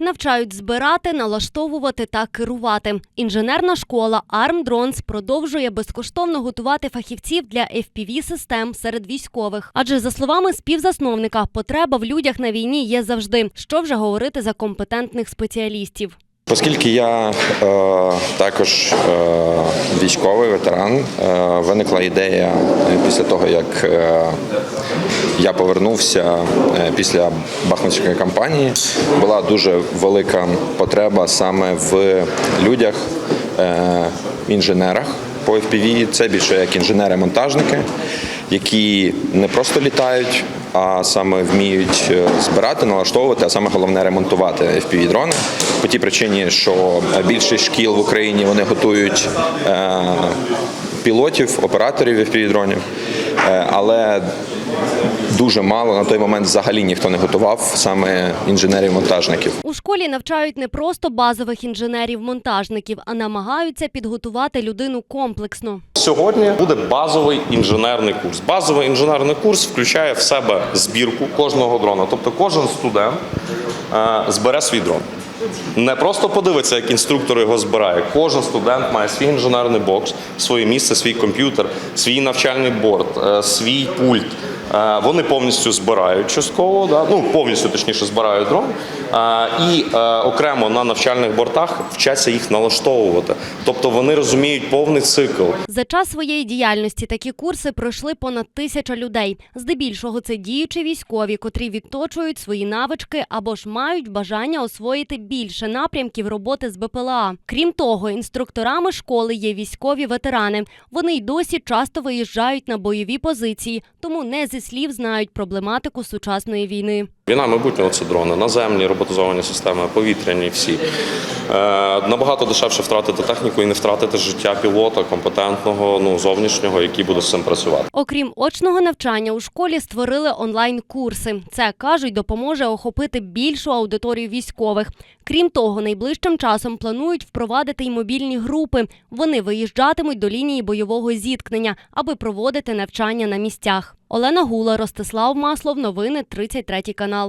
Навчають збирати, налаштовувати та керувати. Інженерна школа Armdrones продовжує безкоштовно готувати фахівців для fpv систем серед військових. Адже за словами співзасновника, потреба в людях на війні є завжди. Що вже говорити за компетентних спеціалістів. Оскільки я е, також е, військовий ветеран, е, виникла ідея е, після того, як е, я повернувся е, після Бахмутської кампанії, була дуже велика потреба саме в людях, е, інженерах по FPV. Це більше як інженери-монтажники, які не просто літають, а саме вміють е, збирати, налаштовувати, а саме головне ремонтувати FPV-дрони. По тій причині, що більшість шкіл в Україні вони готують е, пілотів, операторів FPV-дронів, е, але дуже мало на той момент взагалі ніхто не готував саме інженерів-монтажників. У школі навчають не просто базових інженерів-монтажників, а намагаються підготувати людину комплексно. Сьогодні буде базовий інженерний курс. Базовий інженерний курс включає в себе збірку кожного дрона. Тобто кожен студент е, збере свій дрон. Не просто подивиться, як інструктор його збирає. Кожен студент має свій інженерний бокс, своє місце, свій комп'ютер, свій навчальний борт, е, свій пульт. Е, Вони повністю збирають частково, да? ну повністю точніше збирають дрон. І е, окремо на навчальних бортах вчаться їх налаштовувати. Тобто вони розуміють повний цикл. За час своєї діяльності такі курси пройшли понад тисяча людей. Здебільшого це діючі військові, котрі відточують свої навички або ж мають бажання освоїти більше напрямків роботи з БПЛА. Крім того, інструкторами школи є військові ветерани. Вони й досі часто виїжджають на бойові позиції, тому не зі слів знають проблематику сучасної війни. Війна майбутнього це дрони, наземні роботизовані системи, повітряні всі. Е, набагато дешевше втратити техніку і не втратити життя пілота, компетентного, ну зовнішнього, який буде з цим працювати. Окрім очного навчання, у школі створили онлайн-курси. Це кажуть, допоможе охопити більшу аудиторію військових. Крім того, найближчим часом планують впровадити й мобільні групи. Вони виїжджатимуть до лінії бойового зіткнення, аби проводити навчання на місцях. Олена Гула, Ростислав Маслов. Новини 33 канал.